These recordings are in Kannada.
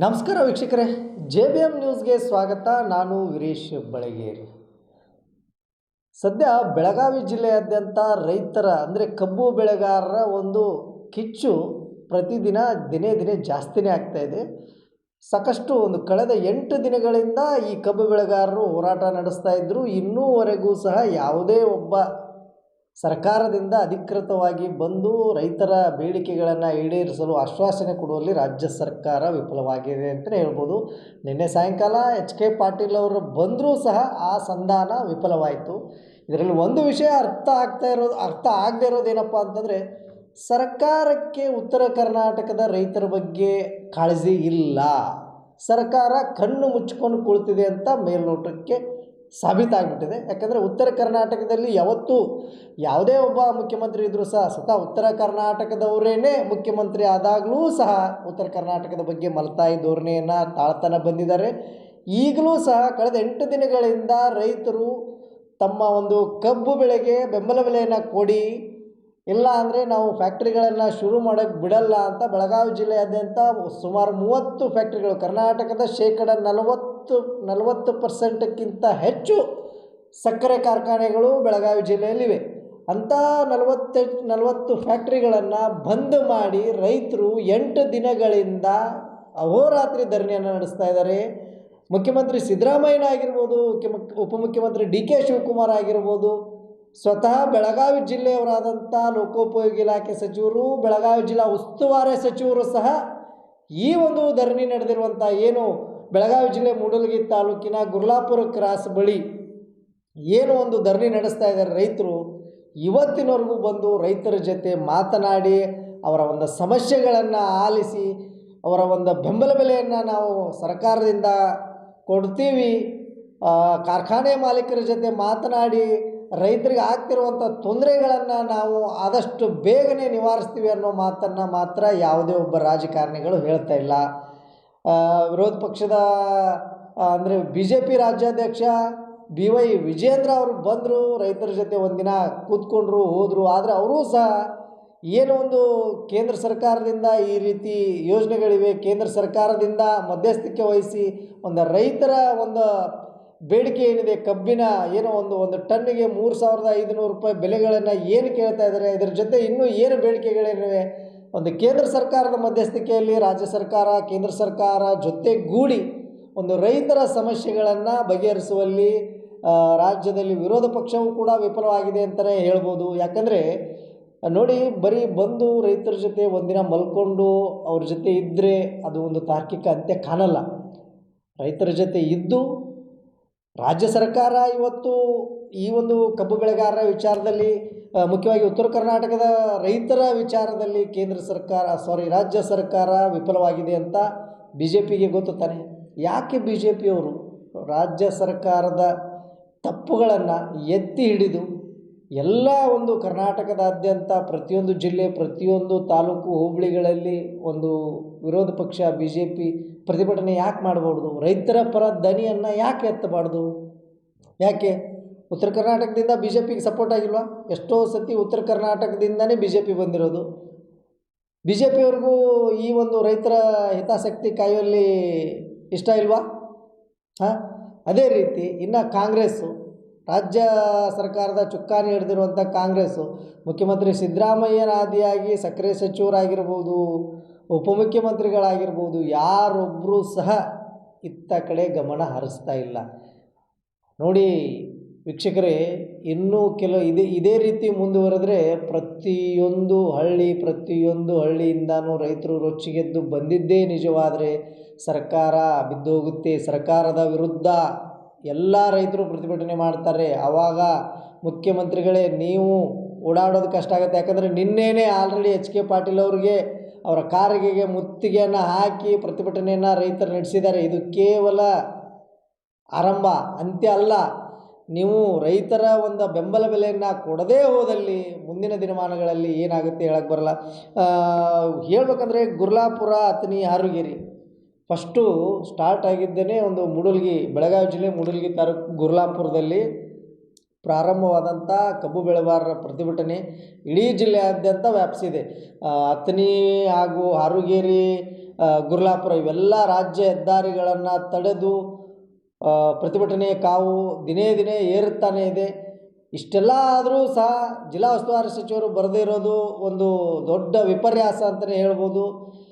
ನಮಸ್ಕಾರ ವೀಕ್ಷಕರೇ, ಜೆ ಬಿ ಎಂ ನ್ಯೂಸ್ಗೆ ಸ್ವಾಗತ. ನಾನು ವೀರೇಶ್ ಬಳಗೇರಿ. ಸದ್ಯ ಬೆಳಗಾವಿ ಜಿಲ್ಲೆಯಾದ್ಯಂತ ರೈತರ, ಅಂದರೆ ಕಬ್ಬು ಬೆಳೆಗಾರರ ಒಂದು ಕಿಚ್ಚು ಪ್ರತಿದಿನ ದಿನೇ ದಿನೇ ಜಾಸ್ತಿನೇ ಆಗ್ತಾ ಇದೆ. ಸಾಕಷ್ಟು ಒಂದು ಕಳೆದ ಎಂಟು ದಿನಗಳಿಂದ ಈ ಕಬ್ಬು ಬೆಳೆಗಾರರು ಹೋರಾಟ ನಡೆಸ್ತಾ ಇದ್ದರು ಇನ್ನೂವರೆಗೂ ಸಹ ಯಾವುದೇ ಒಬ್ಬ ಸರ್ಕಾರದಿಂದ ಅಧಿಕೃತವಾಗಿ ಬಂದು ರೈತರ ಬೇಡಿಕೆಗಳನ್ನು ಈಡೇರಿಸಲು ಆಶ್ವಾಸನೆ ಕೊಡುವಲ್ಲಿ ರಾಜ್ಯ ಸರ್ಕಾರ ವಿಫಲವಾಗಿದೆ ಅಂತಲೇ ಹೇಳ್ಬೋದು. ನಿನ್ನೆ ಸಾಯಂಕಾಲ ಎಚ್ ಕೆ ಪಾಟೀಲ್ ಅವರು ಬಂದರೂ ಸಹ ಆ ಸಂಧಾನ ವಿಫಲವಾಯಿತು. ಇದರಲ್ಲಿ ಒಂದು ವಿಷಯ ಅರ್ಥ ಆಗ್ತಾ ಇರೋದು, ಅರ್ಥ ಆಗದೆ ಇರೋದೇನಪ್ಪ ಅಂತಂದರೆ, ಸರ್ಕಾರಕ್ಕೆ ಉತ್ತರ ಕರ್ನಾಟಕದ ರೈತರ ಬಗ್ಗೆ ಕಾಳಜಿ ಇಲ್ಲ. ಸರ್ಕಾರ ಕಣ್ಣು ಮುಚ್ಕೊಂಡು ಕುಳಿತಿದೆ ಅಂತ ಮೇಲ್ನೋಟಕ್ಕೆ ಸಾಬೀತಾಗ್ಬಿಟ್ಟಿದೆ. ಯಾಕಂದರೆ ಉತ್ತರ ಕರ್ನಾಟಕದಲ್ಲಿ ಯಾವತ್ತೂ ಯಾವುದೇ ಒಬ್ಬ ಮುಖ್ಯಮಂತ್ರಿ ಇದ್ದರೂ ಸಹ ಸ್ವತಃ ಉತ್ತರ ಕರ್ನಾಟಕದವರೇನೇ ಮುಖ್ಯಮಂತ್ರಿ ಆದಾಗಲೂ ಸಹ ಉತ್ತರ ಕರ್ನಾಟಕದ ಬಗ್ಗೆ ಮಲತಾಯಿ ಧೋರಣೆಯನ್ನು ತಾಳ್ತನ ಬಂದಿದ್ದಾರೆ. ಈಗಲೂ ಸಹ ಕಳೆದ ಎಂಟು ದಿನಗಳಿಂದ ರೈತರು ತಮ್ಮ ಒಂದು ಕಬ್ಬು ಬೆಳೆಗೆ ಬೆಂಬಲ ಬೆಲೆಯನ್ನು ಕೊಡಿ, ಇಲ್ಲ ಅಂದರೆ ನಾವು ಫ್ಯಾಕ್ಟ್ರಿಗಳನ್ನು ಶುರು ಮಾಡೋಕ್ಕೆ ಬಿಡಲ್ಲ ಅಂತ ಬೆಳಗಾವಿ ಜಿಲ್ಲೆಯಾದ್ಯಂತ ಸುಮಾರು ಮೂವತ್ತು ಫ್ಯಾಕ್ಟ್ರಿಗಳು, ಕರ್ನಾಟಕದ ಶೇಕಡ ನಲವತ್ತು ನಲವತ್ತು ಪರ್ಸೆಂಟಕ್ಕಿಂತ ಹೆಚ್ಚು ಸಕ್ಕರೆ ಕಾರ್ಖಾನೆಗಳು ಬೆಳಗಾವಿ ಜಿಲ್ಲೆಯಲ್ಲಿವೆ. ಅಂಥ ನಲವತ್ತು ನಲವತ್ತು ಫ್ಯಾಕ್ಟ್ರಿಗಳನ್ನು ಬಂದ್ ಮಾಡಿ ರೈತರು ಎಂಟು ದಿನಗಳಿಂದ ಅಹೋರಾತ್ರಿ ಧರಣಿಯನ್ನು ನಡೆಸ್ತಾ ಇದ್ದಾರೆ. ಮುಖ್ಯಮಂತ್ರಿ ಸಿದ್ದರಾಮಯ್ಯ ಆಗಿರ್ಬೋದು ಉಪಮುಖ್ಯಮಂತ್ರಿ ಡಿ ಕೆ ಶಿವಕುಮಾರ್ ಆಗಿರ್ಬೋದು, ಸ್ವತಃ ಬೆಳಗಾವಿ ಜಿಲ್ಲೆಯವರಾದಂಥ ಲೋಕೋಪಯೋಗಿ ಇಲಾಖೆ ಸಚಿವರು, ಬೆಳಗಾವಿ ಜಿಲ್ಲಾ ಉಸ್ತುವಾರಿ ಸಚಿವರು ಸಹ ಈ ಒಂದು ಧರಣಿ ನಡೆದಿರುವಂಥ ಏನು ಬೆಳಗಾವಿ ಜಿಲ್ಲೆ ಮೂಡಲಗಿ ತಾಲೂಕಿನ ಗುರ್ಲಾಪುರ ಕ್ರಾಸ್ ಬಳಿ ಏನು ಒಂದು ಧರಣಿ ನಡೆಸ್ತಾ ಇದ್ದಾರೆ ರೈತರು. ಇವತ್ತಿನವರೆಗೂ ಬಂದು ರೈತರ ಜೊತೆ ಮಾತನಾಡಿ ಅವರ ಒಂದು ಸಮಸ್ಯೆಗಳನ್ನು ಆಲಿಸಿ ಅವರ ಒಂದು ಬೆಂಬಲ ಬೆಲೆಯನ್ನು ನಾವು ಸರ್ಕಾರದಿಂದ ಕೊಡ್ತೀವಿ. ಕಾರ್ಖಾನೆ ಮಾಲೀಕರ ಜೊತೆ ಮಾತನಾಡಿ ರೈತರಿಗೆ ಆಗ್ತಿರುವಂಥ ತೊಂದರೆಗಳನ್ನು ನಾವು ಆದಷ್ಟು ಬೇಗನೆ ನಿವಾರಿಸ್ತೀವಿ ಅನ್ನೋ ಮಾತನ್ನು ಮಾತ್ರ ಯಾವುದೇ ಒಬ್ಬ ರಾಜಕಾರಣಿಗಳು ಹೇಳ್ತಾ ಇಲ್ಲ. ವಿರೋಧ ಪಕ್ಷದ ಅಂದರೆ ಬಿ ಜೆ ಪಿ ರಾಜ್ಯಾಧ್ಯಕ್ಷ ಬಿ ವೈ ವಿಜೇಂದ್ರ ಅವರು ಬಂದರು, ರೈತರ ಜೊತೆ ಒಂದಿನ ಕೂತ್ಕೊಂಡ್ರು, ಹೋದರು. ಆದರೆ ಅವರೂ ಸಹ ಏನು ಒಂದು ಕೇಂದ್ರ ಸರ್ಕಾರದಿಂದ ಈ ರೀತಿ ಯೋಜನೆಗಳಿವೆ, ಕೇಂದ್ರ ಸರ್ಕಾರದಿಂದ ಮಧ್ಯಸ್ಥಿಕೆ ವಹಿಸಿ ಒಂದು ರೈತರ ಒಂದು ಬೇಡಿಕೆ ಏನಿದೆ, ಕಬ್ಬಿನ ಏನೋ ಒಂದು ಒಂದು ಟನ್ನಿಗೆ ಮೂರು ಸಾವಿರದ ಐದುನೂರು ರೂಪಾಯಿ ಬೆಲೆಗಳನ್ನು ಏನು ಕೇಳ್ತಾ ಇದ್ದಾರೆ, ಇದರ ಜೊತೆ ಇನ್ನೂ ಏನು ಬೇಡಿಕೆಗಳೇನಿವೆ ಒಂದು ಕೇಂದ್ರ ಸರ್ಕಾರದ ಮಧ್ಯಸ್ಥಿಕೆಯಲ್ಲಿ ರಾಜ್ಯ ಸರ್ಕಾರ, ಕೇಂದ್ರ ಸರ್ಕಾರ ಜೊತೆಗೂಡಿ ಒಂದು ರೈತರ ಸಮಸ್ಯೆಗಳನ್ನು ಬಗೆಹರಿಸುವಲ್ಲಿ ರಾಜ್ಯದಲ್ಲಿ ವಿರೋಧ ಪಕ್ಷವೂ ಕೂಡ ವಿಫಲವಾಗಿದೆ ಅಂತಲೇ ಹೇಳ್ಬೋದು. ಯಾಕಂದರೆ, ನೋಡಿ, ಬರೀ ಬಂದು ರೈತರ ಜೊತೆ ಒಂದಿನ ಮಲ್ಕೊಂಡು ಅವ್ರ ಜೊತೆ ಇದ್ದರೆ ಅದು ಒಂದು ತಾರ್ಕಿಕ ಅಂತ್ಯ ಕಾಣಲ್ಲ. ರೈತರ ಜೊತೆ ಇದ್ದು ರಾಜ್ಯ ಸರ್ಕಾರ ಇವತ್ತು ಈ ಒಂದು ಕಬ್ಬು ಬೆಳೆಗಾರರ ವಿಚಾರದಲ್ಲಿ ಮುಖ್ಯವಾಗಿ ಉತ್ತರ ಕರ್ನಾಟಕದ ರೈತರ ವಿಚಾರದಲ್ಲಿ ಕೇಂದ್ರ ಸರ್ಕಾರ ಸಾರಿ ರಾಜ್ಯ ಸರ್ಕಾರ ವಿಫಲವಾಗಿದೆ ಅಂತ ಬಿ ಜೆ ಪಿಗೆ ಗೊತ್ತು ತಾನೆ. ಯಾಕೆ ಬಿ ಜೆ ಪಿಯವರು ರಾಜ್ಯ ಸರ್ಕಾರದ ತಪ್ಪುಗಳನ್ನು ಎತ್ತಿ ಹಿಡಿದು ಎಲ್ಲ ಒಂದು ಕರ್ನಾಟಕದಾದ್ಯಂತ ಪ್ರತಿಯೊಂದು ಜಿಲ್ಲೆ, ಪ್ರತಿಯೊಂದು ತಾಲೂಕು, ಹೋಬಳಿಗಳಲ್ಲಿ ಒಂದು ವಿರೋಧ ಪಕ್ಷ ಬಿ ಜೆ ಪಿ ಪ್ರತಿಭಟನೆ ಯಾಕೆ ಮಾಡಬಾರ್ದು? ರೈತರ ಪರ ದನಿಯನ್ನು ಯಾಕೆ ಎತ್ತಬಾರ್ದು? ಯಾಕೆ? ಉತ್ತರ ಕರ್ನಾಟಕದಿಂದ ಬಿ ಜೆ ಪಿಗೆ ಸಪೋರ್ಟ್ ಆಗಿಲ್ವಾ? ಎಷ್ಟೋ ಸತಿ ಉತ್ತರ ಕರ್ನಾಟಕದಿಂದನೇ ಬಿ ಜೆ ಪಿ ಬಂದಿರೋದು. ಬಿ ಜೆ ಪಿಯವ್ರಿಗೂ ಈ ಒಂದು ರೈತರ ಹಿತಾಸಕ್ತಿ ಕಾಯುವಲ್ಲಿ ಇಷ್ಟ ಇಲ್ವಾ? ಹಾಂ? ಅದೇ ರೀತಿ ಇನ್ನು ಕಾಂಗ್ರೆಸ್ಸು ರಾಜ್ಯ ಸರ್ಕಾರದ ಚುಕ್ಕಾಣಿ ಹಿಡಿದಿರುವಂಥ ಕಾಂಗ್ರೆಸ್ಸು. ಮುಖ್ಯಮಂತ್ರಿ ಸಿದ್ದರಾಮಯ್ಯನಾದಿಯಾಗಿ ಸಕ್ಕರೆ ಸಚಿವರಾಗಿರ್ಬೋದು, ಉಪಮುಖ್ಯಮಂತ್ರಿಗಳಾಗಿರ್ಬೋದು ಯಾರೊಬ್ಬರೂ ಸಹ ಇತ್ತ ಕಡೆ ಗಮನ ಹರಿಸ್ತಾ ಇಲ್ಲ. ನೋಡಿ ವೀಕ್ಷಕರೇ, ಇನ್ನೂ ಕೆಲವು ಇದೇ ಇದೇ ರೀತಿ ಮುಂದುವರೆದ್ರೆ ಪ್ರತಿಯೊಂದು ಹಳ್ಳಿ, ಪ್ರತಿಯೊಂದು ಹಳ್ಳಿಯಿಂದನೂ ರೈತರು ರೊಚ್ಚಿಗೆದ್ದು ಬಂದಿದ್ದೇ ನಿಜವಾದರೆ ಸರ್ಕಾರ ಬಿದ್ದೋಗುತ್ತೆ. ಸರ್ಕಾರದ ವಿರುದ್ಧ ಎಲ್ಲ ರೈತರು ಪ್ರತಿಭಟನೆ ಮಾಡ್ತಾರೆ. ಆವಾಗ ಮುಖ್ಯಮಂತ್ರಿಗಳೇ, ನೀವು ಓಡಾಡೋದು ಕಷ್ಟ ಆಗುತ್ತೆ. ಯಾಕಂದರೆ ನಿನ್ನೆನೇ ಆಲ್ರೆಡಿ ಎಚ್ ಕೆ ಪಾಟೀಲ್ ಅವರಿಗೆ ಅವರ ಕಾರಿಗೆಗೆ ಮುತ್ತಿಗೆಯನ್ನು ಹಾಕಿ ಪ್ರತಿಭಟನೆಯನ್ನು ರೈತರು ನಡೆಸಿದ್ದಾರೆ. ಇದು ಕೇವಲ ಆರಂಭ, ಅಂತ್ಯ ಅಲ್ಲ. ನೀವು ರೈತರ ಒಂದು ಬೆಂಬಲ ಬೆಲೆಯನ್ನು ಕೊಡದೇ ಹೋದಲ್ಲಿ ಮುಂದಿನ ದಿನಮಾನಗಳಲ್ಲಿ ಏನಾಗುತ್ತೆ ಹೇಳಕ್ಕೆ ಬರಲ್ಲ. ಹೇಳಬೇಕಂದ್ರೆ ಗುರ್ಲಾಪುರ, ಅಥಣಿ, ಹಾರುಗೇರಿ. ಫಸ್ಟು ಸ್ಟಾರ್ಟ್ ಆಗಿದ್ದೇನೆ ಒಂದು ಮೂಡಲ್ಗಿ ಬೆಳಗಾವಿ ಜಿಲ್ಲೆ ಮೂಡಲ್ಗಿ ತಾಲೂಕು ಗುರ್ಲಾಪುರದಲ್ಲಿ. ಪ್ರಾರಂಭವಾದಂಥ ಕಬ್ಬು ಬೆಳೆಗಾರರ ಪ್ರತಿಭಟನೆ ಇಡೀ ಜಿಲ್ಲೆಯಾದ್ಯಂತ ವ್ಯಾಪಿಸಿದೆ. ಅಥಣಿ ಹಾಗೂ ಹಾರುಗೇರಿ ಆ, ಗುರ್ಲಾಪುರ ಇವೆಲ್ಲ ರಾಜ್ಯ ಹೆದ್ದಾರಿಗಳನ್ನು ತಡೆದು ಪ್ರತಿಭಟನೆ ಕಾವು ದಿನೇ ದಿನೇ ಏರುತ್ತಾನೆ ಇದೆ. ಇಷ್ಟೆಲ್ಲ ಆದರೂ ಸಹ ಜಿಲ್ಲಾ ಉಸ್ತುವಾರಿ ಸಚಿವರು ಬರದೇ ಇರೋದು ಒಂದು ದೊಡ್ಡ ವಿಪರ್ಯಾಸ ಅಂತಲೇ ಹೇಳ್ಬೋದು.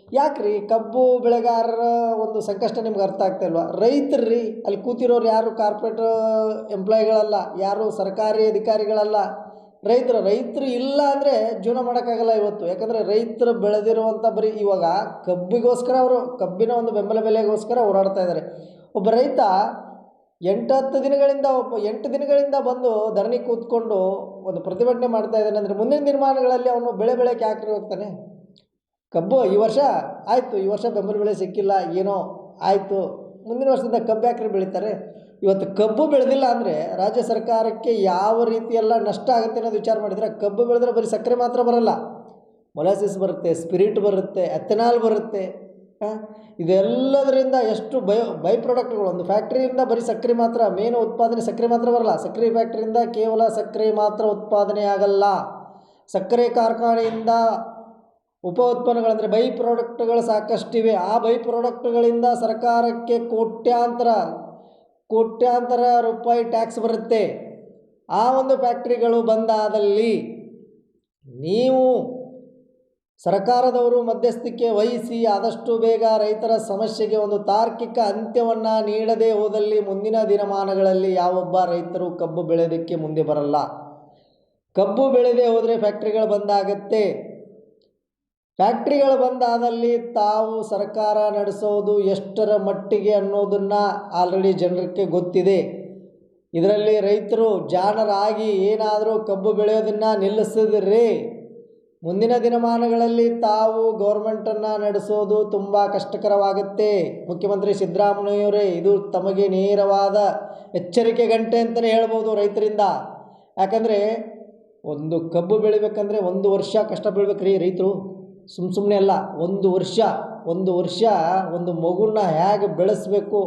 ಯಾಕ್ರಿ? ಕಬ್ಬು ಬೆಳೆಗಾರರ ಒಂದು ಸಂಕಷ್ಟ ನಿಮ್ಗೆ ಅರ್ಥ ಆಗ್ತಾ ಇಲ್ವಾ? ರೈತರು ರೀ ಅಲ್ಲಿ ಕೂತಿರೋರು ಯಾರು ಕಾರ್ಪೊರೇಟ್ ಎಂಪ್ಲಾಯಿಗಳಲ್ಲ ಯಾರು ಸರ್ಕಾರಿ ಅಧಿಕಾರಿಗಳಲ್ಲ, ರೈತರು ರೈತರು ಇಲ್ಲ ಅಂದರೆ ಜೀವನ ಮಾಡೋಕ್ಕಾಗಲ್ಲ ಇವತ್ತು. ಯಾಕಂದರೆ ರೈತರು ಬೆಳೆದಿರುವಂಥ ಬರೀ ಇವಾಗ ಕಬ್ಬಿಗೋಸ್ಕರ ಅವರು, ಕಬ್ಬಿನ ಒಂದು ಬೆಂಬಲ ಬೆಲೆಗೋಸ್ಕರ ಓಡಾಡ್ತಾ ಇದ್ದಾರೆ ಒಬ್ಬ ರೈತ ಎಂಟು ಹತ್ತು ದಿನಗಳಿಂದ ಒಬ್ಬ, ಎಂಟು ದಿನಗಳಿಂದ ಬಂದು ಧರಣಿ ಕೂತ್ಕೊಂಡು ಒಂದು ಪ್ರತಿಭಟನೆ ಮಾಡ್ತಾ ಇದ್ದಾನೆ ಅಂದರೆ ಮುಂದಿನ ದಿನಮಾನಗಳಲ್ಲಿ ಅವನು ಬೆಳೆ ಬೆಳೆಯೋಕೆ ಯಾಕ್ರಿ ಹೋಗ್ತಾನೆ? ಕಬ್ಬು ಈ ವರ್ಷ ಆಯಿತು, ಈ ವರ್ಷ ಬೆಂಬಲ ಬೆಲೆ ಸಿಕ್ಕಿಲ್ಲ, ಏನೋ ಆಯಿತು. ಮುಂದಿನ ವರ್ಷದಿಂದ ಕಬ್ಬು ಯಾಕ್ರೆ ಬೆಳೀತಾರೆ? ಇವತ್ತು ಕಬ್ಬು ಬೆಳೆದಿಲ್ಲ ಅಂದರೆ ರಾಜ್ಯ ಸರ್ಕಾರಕ್ಕೆ ಯಾವ ರೀತಿಯೆಲ್ಲ ನಷ್ಟ ಆಗುತ್ತೆ ಅನ್ನೋದು ವಿಚಾರ ಮಾಡಿದರೆ ಕಬ್ಬು ಬೆಳೆದ್ರೆ ಬರೀ ಸಕ್ಕರೆ ಮಾತ್ರ ಬರಲ್ಲ. ಮೊಲಾಸಿಸ್ ಬರುತ್ತೆ, ಸ್ಪಿರಿಟ್ ಬರುತ್ತೆ, ಎಥೆನಾಲ್ ಬರುತ್ತೆ ಇದೆಲ್ಲದರಿಂದ ಎಷ್ಟು ಬೈ ಬೈ ಪ್ರಾಡಕ್ಟ್ಗಳು ಒಂದು ಫ್ಯಾಕ್ಟ್ರಿಯಿಂದ ಬರೀ ಸಕ್ಕರೆ ಮಾತ್ರ, ಮೇನ್ ಉತ್ಪಾದನೆ ಸಕ್ಕರೆ ಮಾತ್ರ ಬರಲ್ಲ. ಸಕ್ಕರೆ ಫ್ಯಾಕ್ಟ್ರಿಯಿಂದ ಕೇವಲ ಸಕ್ಕರೆ ಮಾತ್ರ ಉತ್ಪಾದನೆ ಆಗಲ್ಲ ಸಕ್ಕರೆ ಕಾರ್ಖಾನೆಯಿಂದ ಉಪ ಉತ್ಪನ್ನಗಳಂದರೆ ಬೈ ಪ್ರಾಡಕ್ಟ್ಗಳು ಸಾಕಷ್ಟಿವೆ. ಆ ಬೈ ಪ್ರಾಡಕ್ಟ್ಗಳಿಂದ ಸರ್ಕಾರಕ್ಕೆ ಕೋಟ್ಯಾಂತರ ಕೋಟ್ಯಾಂತರ ರೂಪಾಯಿ ಟ್ಯಾಕ್ಸ್ ಬರುತ್ತೆ. ಆ ಒಂದು ಫ್ಯಾಕ್ಟ್ರಿಗಳು ಬಂದಾದಲ್ಲಿ ನೀವು ಸರ್ಕಾರದವರು ಮಧ್ಯಸ್ಥಿಕೆ ವಹಿಸಿ ಆದಷ್ಟು ಬೇಗ ರೈತರ ಸಮಸ್ಯೆಗೆ ಒಂದು ತಾರ್ಕಿಕ ಅಂತ್ಯವನ್ನು ನೀಡದೇ ಹೋದಲ್ಲಿ ಮುಂದಿನ ದಿನಮಾನಗಳಲ್ಲಿ ಯಾವೊಬ್ಬ ರೈತರು ಕಬ್ಬು ಬೆಳೆಯೋದಕ್ಕೆ ಮುಂದೆ ಬರಲ್ಲ. ಕಬ್ಬು ಬೆಳೆದೇ ಹೋದರೆ ಫ್ಯಾಕ್ಟ್ರಿಗಳು ಬಂದಾಗತ್ತೆ ಫ್ಯಾಕ್ಟ್ರಿಗಳು ಬಂದಾದಲ್ಲಿ ತಾವು ಸರ್ಕಾರ ನಡೆಸೋದು ಎಷ್ಟರ ಮಟ್ಟಿಗೆ ಅನ್ನೋದನ್ನು ಆಲ್ರೆಡಿ ಜನರಿಗೆ ಗೊತ್ತಿದೆ. ಇದರಲ್ಲಿ ರೈತರು ಜಾಣರಾಗಿ ಏನಾದರೂ ಕಬ್ಬು ಬೆಳೆಯೋದನ್ನು ನಿಲ್ಲಿಸಿದ್ರಿ ಮುಂದಿನ ದಿನಮಾನಗಳಲ್ಲಿ ತಾವು ಗೌರ್ಮೆಂಟನ್ನು ನಡೆಸೋದು ತುಂಬ ಕಷ್ಟಕರವಾಗುತ್ತೆ. ಮುಖ್ಯಮಂತ್ರಿ ಸಿದ್ದರಾಮಯ್ಯವರೇ, ಇದು ತಮಗೆ ನೇರವಾದ ಎಚ್ಚರಿಕೆ ಗಂಟೆ ಅಂತಲೇ ಹೇಳ್ಬೋದು ರೈತರಿಂದ. ಯಾಕಂದರೆ ಒಂದು ಕಬ್ಬು ಬೆಳಿಬೇಕಂದ್ರೆ ಒಂದು ವರ್ಷ ಕಷ್ಟ ಬೀಳ್ಬೇಕ್ರಿ ರೈತರು. ಸುಮ್ಮ ಸುಮ್ಮನೆ ಅಲ್ಲ, ಒಂದು ವರ್ಷ ಒಂದು ವರ್ಷ ಒಂದು ಮಗುನ ಹೇಗೆ ಬೆಳೆಸಬೇಕು,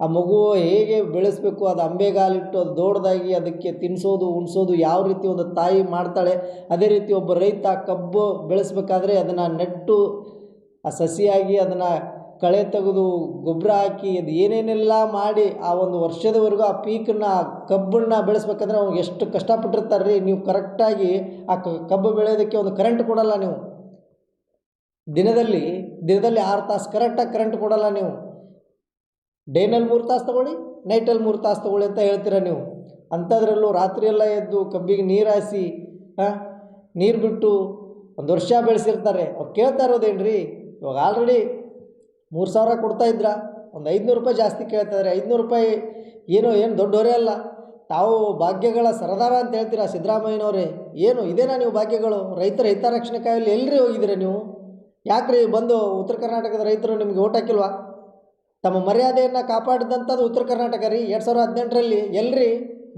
ಆ ಮಗು ಹೇಗೆ ಬೆಳೆಸಬೇಕು, ಅದು ಅಂಬೆಗಾಲಿಟ್ಟು ಅದು ದೊಡ್ಡದಾಗಿ ಅದಕ್ಕೆ ತಿನ್ನಿಸೋದು ಉಣಿಸೋದು ಯಾವ ರೀತಿ ಒಂದು ತಾಯಿ ಮಾಡ್ತಾಳೆ, ಅದೇ ರೀತಿ ಒಬ್ಬ ರೈತ ಕಬ್ಬು ಬೆಳೆಸ್ಬೇಕಾದ್ರೆ ಅದನ್ನು ನೆಟ್ಟು ಆ ಸಸಿಯಾಗಿ ಅದನ್ನು ಕಳೆ ತೆಗೆದು ಗೊಬ್ಬರ ಹಾಕಿ ಅದು ಏನೇನೆಲ್ಲ ಮಾಡಿ ಆ ಒಂದು ವರ್ಷದವರೆಗೂ ಆ ಪೀಕನ್ನ ಕಬ್ಬನ್ನು ಬೆಳೆಸ್ಬೇಕಂದ್ರೆ ಅವ್ನಿಗೆ ಎಷ್ಟು ಕಷ್ಟಪಟ್ಟಿರ್ತಾರೆ ರೀ ನೀವು ಕರೆಕ್ಟಾಗಿ ಆ ಕಬ್ಬು ಬೆಳೆಯೋದಕ್ಕೆ ಒಂದು ಕರೆಂಟ್ ಕೊಡಲ್ಲ ನೀವು. ದಿನದಲ್ಲಿ ದಿನದಲ್ಲಿ ಆರು ತಾಸು ಕರೆಕ್ಟಾಗಿ ಕರೆಂಟ್ ಕೊಡಲ್ಲ ನೀವು. ಡೇನಲ್ಲಿ ಮೂರು ತಾಸು ತೊಗೊಳ್ಳಿ ನೈಟಲ್ಲಿ ಮೂರು ತಾಸು ತೊಗೊಳ್ಳಿ ಅಂತ ಹೇಳ್ತೀರ ನೀವು. ಅಂಥದ್ರಲ್ಲೂ ರಾತ್ರಿಯೆಲ್ಲ ಎದ್ದು ಕಬ್ಬಿಗೆ ನೀರು ಹಾಯಿಸಿ ನೀರು ಬಿಟ್ಟು ಒಂದು ವರ್ಷ ಬೆಳೆಸಿರ್ತಾರೆ. ಅವ್ರು ಕೇಳ್ತಾ ಇರೋದೇನು ರೀ ಇವಾಗ ಆಲ್ರೆಡಿ ಮೂರು ಸಾವಿರ ಕೊಡ್ತಾ ಇದ್ರ? ಒಂದು ಐದುನೂರು ರೂಪಾಯಿ ಜಾಸ್ತಿ ಕೇಳ್ತಾ ಇದ್ದಾರೆ ಐದುನೂರು ರೂಪಾಯಿ ಏನು ಏನು ದೊಡ್ಡವರೇ ಅಲ್ಲ. ತಾವು ಭಾಗ್ಯಗಳ ಸರದಾರ ಅಂತ ಹೇಳ್ತೀರಾ ಸಿದ್ದರಾಮಯ್ಯನವರೇ? ಏನು, ಇದೇನಾ ನೀವು ಭಾಗ್ಯಗಳು? ರೈತರ ಹಿತರಕ್ಷಣೆ ಕಾಯಲ್ಲಿ ಎಲ್ರಿ ಹೋಗಿದ್ದೀರಾ ನೀವು? ಯಾಕ್ರಿ ಬಂದು ಉತ್ತರ ಕರ್ನಾಟಕದ ರೈತರು ನಿಮಗೆ ಓಟ್ ಹಾಕಿಲ್ವಾ? ತಮ್ಮ ಮರ್ಯಾದೆಯನ್ನು ಕಾಪಾಡಿದಂಥದ್ದು ಉತ್ತರ ಕರ್ನಾಟಕ ರೀ. ಎರಡು ಸಾವಿರದ ಹದಿನೆಂಟರಲ್ಲಿ ಎಲ್ರಿ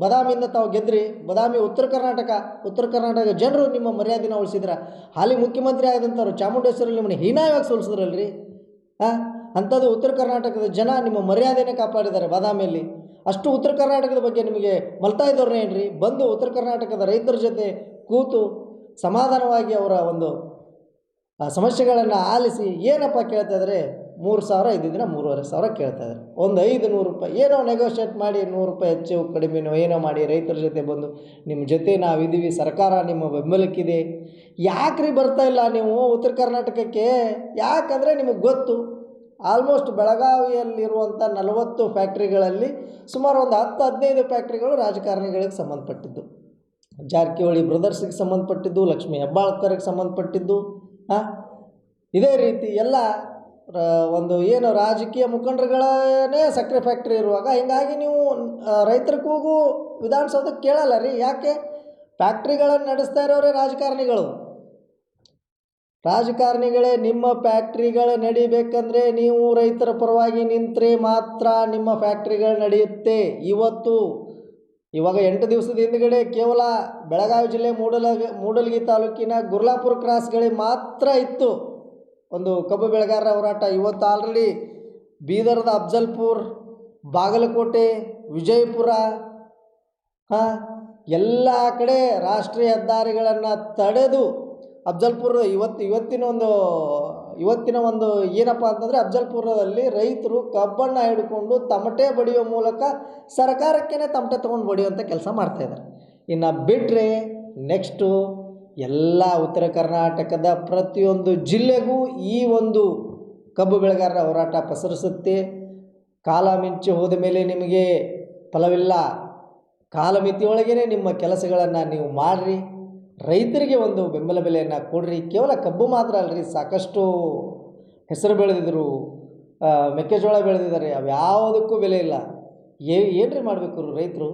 ಬದಾಮಿಯಿಂದ ತಾವು ಗೆದ್ರಿ. ಬದಾಮಿ ಉತ್ತರ ಕರ್ನಾಟಕ ಉತ್ತರ ಕರ್ನಾಟಕ ಜನರು ನಿಮ್ಮ ಮರ್ಯಾದೆನ ಉಳಿಸಿದ್ರ. ಹಾಲಿ ಮುಖ್ಯಮಂತ್ರಿ ಆದಂಥವ್ರು ಚಾಮುಂಡೇಶ್ವರಿ ನಿಮ್ಮನ್ನು ಹೀನಾಯವಾಗಿ ಸೋಲಿಸಿದ್ರಲ್ರಿ. ಹಾಂ, ಅಂಥದ್ದು ಉತ್ತರ ಕರ್ನಾಟಕದ ಜನ ನಿಮ್ಮ ಮರ್ಯಾದೆನೇ ಕಾಪಾಡಿದ್ದಾರೆ ಬಾದಾಮಿಯಲ್ಲಿ. ಅಷ್ಟು ಉತ್ತರ ಕರ್ನಾಟಕದ ಬಗ್ಗೆ ನಿಮಗೆ ಮಲ್ತಾ ಇದ್ದವ್ರನ್ನೇನು ರೀ ಬಂದು ಉತ್ತರ ಕರ್ನಾಟಕದ ರೈತರ ಜೊತೆ ಕೂತು ಸಮಾಧಾನವಾಗಿ ಅವರ ಒಂದು ಆ ಸಮಸ್ಯೆಗಳನ್ನು ಆಲಿಸಿ ಏನಪ್ಪ ಕೇಳ್ತಾ ಇದ್ದಾರೆ? ಮೂರು ಸಾವಿರ ಇದ್ದಿದ್ದಿನ ಮೂರುವರೆ ಸಾವಿರ ಕೇಳ್ತಾ ಇದ್ದಾರೆ. ಒಂದು ಐದು ನೂರು ರೂಪಾಯಿ, ಏನೋ ನೆಗೋಷಿಯೇಟ್ ಮಾಡಿ ನೂರು ರೂಪಾಯಿ ಹೆಚ್ಚು ಕಡಿಮೆನೋ ಏನೋ ಮಾಡಿ ರೈತರ ಜೊತೆ ಬಂದು, ನಿಮ್ಮ ಜೊತೆ ನಾವು ಇದ್ದೀವಿ ಸರ್ಕಾರ ನಿಮ್ಮ ಬೆಂಬಲಕ್ಕಿದೆ. ಯಾಕ್ರಿ ಬರ್ತಾ ಇಲ್ಲ ನೀವು ಉತ್ತರ ಕರ್ನಾಟಕಕ್ಕೆ? ಯಾಕಂದರೆ ನಿಮಗೆ ಗೊತ್ತು ಆಲ್ಮೋಸ್ಟ್ ಬೆಳಗಾವಿಯಲ್ಲಿರುವಂಥ ನಲವತ್ತು ಫ್ಯಾಕ್ಟ್ರಿಗಳಲ್ಲಿ ಸುಮಾರು ಒಂದು ಹತ್ತು, ಹದಿನೈದು ಫ್ಯಾಕ್ಟ್ರಿಗಳು ರಾಜಕಾರಣಿಗಳಿಗೆ ಸಂಬಂಧಪಟ್ಟಿದ್ದು. ಜಾರಕಿಹೊಳಿ ಬ್ರದರ್ಸಿಗೆ ಸಂಬಂಧಪಟ್ಟಿದ್ದು, ಲಕ್ಷ್ಮೀ ಹೆಬ್ಬಾಳ್ಕರ್ಗೆ ಸಂಬಂಧಪಟ್ಟಿದ್ದು ಇದೇ ರೀತಿ ಎಲ್ಲ ಒಂದು ಏನು ರಾಜಕೀಯ ಮುಖಂಡರುಗಳೇ ಸಕ್ಕರೆ ಫ್ಯಾಕ್ಟ್ರಿ ಇರುವಾಗ, ಹಿಂಗಾಗಿ ನೀವು ರೈತರ ಕೂಗು ವಿಧಾನಸೌಧಕ್ಕೆ ಕೇಳಲ್ಲ ರೀ. ಯಾಕೆ? ಫ್ಯಾಕ್ಟ್ರಿಗಳನ್ನು ನಡೆಸ್ತಾ ಇರೋರೇ ರಾಜಕಾರಣಿಗಳು. ರಾಜಕಾರಣಿಗಳೇ, ನಿಮ್ಮ ಫ್ಯಾಕ್ಟ್ರಿಗಳು ನಡಿಬೇಕಂದ್ರೆ ನೀವು ರೈತರ ಪರವಾಗಿ ನಿಂತರೆ ಮಾತ್ರ ನಿಮ್ಮ ಫ್ಯಾಕ್ಟ್ರಿಗಳು ನಡೆಯುತ್ತೆ. ಇವತ್ತು ಇವಾಗ ಎಂಟು ದಿವಸದ ಹಿಂದ್ಗಡೆ ಕೇವಲ ಬೆಳಗಾವಿ ಜಿಲ್ಲೆ ಮೂಡಲ, ಮೂಡಲಗಿ ತಾಲೂಕಿನ ಗುರ್ಲಾಪುರ ಕ್ರಾಸ್ಗಳಿಗೆ ಮಾತ್ರ ಇತ್ತು ಒಂದು ಕಬ್ಬು ಬೆಳೆಗಾರರ ಹೋರಾಟ. ಇವತ್ತು ಆಲ್ರೆಡಿ ಬೀದರ್ದ ಅಫ್ಜಲ್ಪುರ್, ಬಾಗಲಕೋಟೆ, ವಿಜಯಪುರ, ಹಾಂ, ಎಲ್ಲ ಕಡೆ ರಾಷ್ಟ್ರೀಯ ಹೆದ್ದಾರಿಗಳನ್ನು ತಡೆದು ಅಫ್ಜಲ್ಪುರ ಇವತ್ತು, ಇವತ್ತಿನ ಒಂದು ಇವತ್ತಿನ ಒಂದು ಏನಪ್ಪ ಅಂತಂದರೆ ಅಫ್ಜಲ್ಪುರದಲ್ಲಿ ರೈತರು ಕಬ್ಬನ್ನು ಹಿಡ್ಕೊಂಡು ತಮಟೆ ಬಡಿಯೋ ಮೂಲಕ ಸರ್ಕಾರಕ್ಕೇ ತಮಟೆ ತೊಗೊಂಡು ಬಡಿಯುವಂಥ ಕೆಲಸ ಮಾಡ್ತಾಯಿದ್ದಾರೆ ಇನ್ನು ಬಿಟ್ಟರೆ ನೆಕ್ಸ್ಟು ಎಲ್ಲ ಉತ್ತರ ಕರ್ನಾಟಕದ ಪ್ರತಿಯೊಂದು ಜಿಲ್ಲೆಗೂ ಈ ಒಂದು ಕಬ್ಬು ಬೆಳೆಗಾರರ ಹೋರಾಟ ಪಸರಿಸುತ್ತೆ. ಕಾಲ ಮಿಂಚು ಹೋದ ಮೇಲೆ ನಿಮಗೆ ಫಲವಿಲ್ಲ. ಕಾಲಮಿತಿಯೊಳಗೇ ನಿಮ್ಮ ಕೆಲಸಗಳನ್ನು ನೀವು ಮಾಡಿರಿ. ರೈತರಿಗೆ ಒಂದು ಬೆಂಬಲ ಬೆಲೆಯನ್ನು ಕೊಡ್ರಿ. ಕೇವಲ ಕಬ್ಬು ಮಾತ್ರ ಅಲ್ಲರಿ ಸಾಕಷ್ಟು ಹೆಸರು ಬೆಳೆದಿದ್ರು ಮೆಕ್ಕೆಜೋಳ ಬೆಳೆದಿದ್ದಾರೆ ಅವ್ಯಾವುದಕ್ಕೂ ಬೆಲೆ ಇಲ್ಲ. ಏ, ಏನ್ರಿ ಮಾಡಬೇಕು ರೈತರು?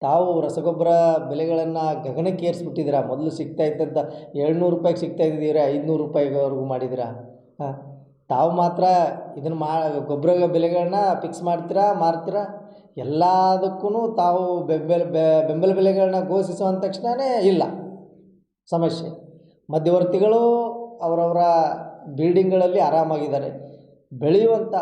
ತಾವು ರಸಗೊಬ್ಬರ ಬೆಲೆಗಳನ್ನು ಗಗನಕ್ಕೆ ಏರಿಸ್ಬಿಟ್ಟಿದ್ದೀರಾ? ಮೊದಲು ಸಿಗ್ತಾ ಇದ್ದಂಥ ಏಳ್ನೂರು ರೂಪಾಯಿಗೆ ಸಿಗ್ತಾ ಇದ್ದಿದ್ದೀರ ಐದುನೂರು ರೂಪಾಯಿವರೆಗೂ ಮಾಡಿದ್ದೀರಾ? ಹಾಂ ತಾವು ಮಾತ್ರ ಇದನ್ನು ಮಾ, ಗೊಬ್ಬರ ಬೆಲೆಗಳನ್ನ ಫಿಕ್ಸ್ ಮಾಡ್ತೀರಾ, ಮಾರ್ತೀರಾ? ಎಲ್ಲದಕ್ಕೂ ತಾವು ಬೆಂಬಲ ಬೆಂಬಲ ಬೆಲೆಗಳನ್ನ ಘೋಷಿಸುವಂದ ತಕ್ಷಣವೇ ಇಲ್ಲ. ಸಮಸ್ಯೆ. ಮಧ್ಯವರ್ತಿಗಳು ಅವರವರ ಬಿಲ್ಡಿಂಗ್ಗಳಲ್ಲಿ ಆರಾಮಾಗಿದ್ದಾರೆ. ಬೆಳೆಯುವಂಥ